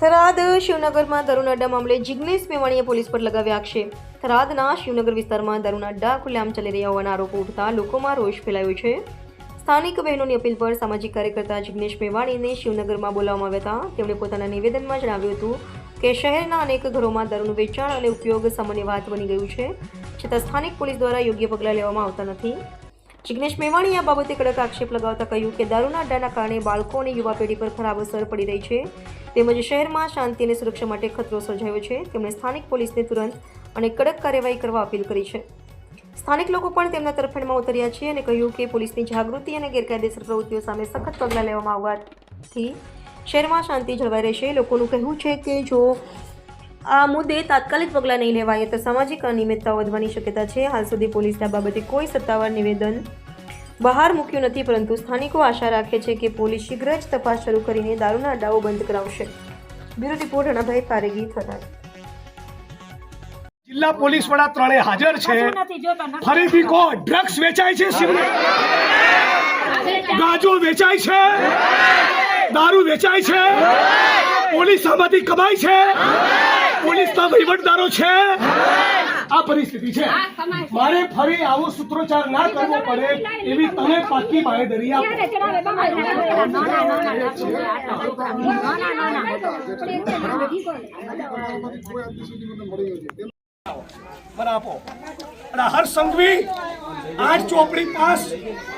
થરાદ શિવનગરમાં દારૂના અડ્ડા મામલે જિગ્નેશ મેવાણીએ પોલીસ પર લગાવ્યા આક્ષેપ. થરાદના શિવનગર વિસ્તારમાં દારૂના અડ્ડા ખુલ્લેઆમ ચાલી રહ્યા હોવાના આરોપો ઉઠતા લોકોમાં રોષ ફેલાયો છે. સ્થાનિક બહેનોની અપીલ પર સામાજિક કાર્યકર્તા જિગ્નેશ મેવાણીને શિવનગરમાં બોલાવવામાં આવ્યા હતા. તેમણે પોતાના નિવેદનમાં જણાવ્યું હતું કે, શહેરના અનેક ઘરોમાં દારૂનું વેચાણ અને ઉપયોગ સામાન્ય વાત બની ગયું છે. છતાં સ્થાનિક પોલીસ દ્વારા યોગ્ય પગલાં લેવામાં આવતા નથી. જિગ્નેશ મેવાણીએ આ બાબતે કડક આક્ષેપ લગાવતા કહ્યું કે દારૂના અડ્ડાના કારણે બાળકો અને યુવા પેઢી પર ખરાબ અસર પડી રહી છે. તેમજ શહેરમાં શાંતિ અને સુરક્ષા માટે ખતરો સર્જાયો છે. તેમણે સ્થાનિક પોલીસને તુરંત અને કડક કાર્યવાહી કરવા અપીલ કરી છે. સ્થાનિક લોકો પણ તેમના તરફેણમાં ઉતર્યા છે અને કહ્યું કે પોલીસની જાગૃતિ અને ગેરકાયદેસર પ્રવૃત્તિઓ સામે સખત પગલાં લેવામાં આવવાથી શહેરમાં શાંતિ જળવાઈ રહેશે. લોકોનું કહેવું છે કે જો આ મુદ્દે તાત્કાલિક પગલાં નહીં લેવાય તો સામાજિક અનિયમિતતા વધવાની શક્યતા છે. હાલ સુધી પોલીસના બાબતે કોઈ સત્તાવાર નિવેદન બહાર મૂક્યું નથી પરંતુ સ્થાનિકો આશા રાખે છે કે પોલીસ શીઘ્ર જ તપાસ શરૂ કરીને દારૂના અડાઓ બંધ કરાવશે. Bureau report Anabhai Paregi Tharad. જિલ્લા પોલીસ વડા ત્રણે હાજર છે. ફરીથી કો ડ્રગ્સ વેચાય છે ગાંજો વેચાય છે? દારૂ વેચાય છે? પોલીસ આમાંથી કમાય છે? પોલીસના વહીવટદારો છે? આ પરિસ્થિતિ છે મારે ફરી આવો સૂત્રોચ્ચાર ના કરવો પડે એવી તમે પાકી બાંહેધરી આપો મને અને હર સંઘવી આઠ ચોપડી પાસ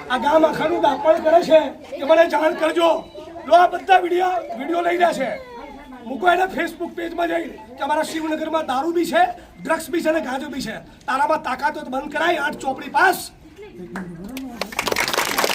આ ગામ આખાનું દાપણ કરે છે કે મને જાણ કરજો જો આ બધા વીડિયો વીડિયો લઈ રહ્યા છે મૂકો એને ફેસબુક પેજમાં જઈને. કે અમારા શિવનગરમાં દારૂ બી છે ડ્રગ્સ બી છે અને ગાંજો બી છે. તારામાં તાકાત બંધ કરાય, આઠ ચોપડી પાસ.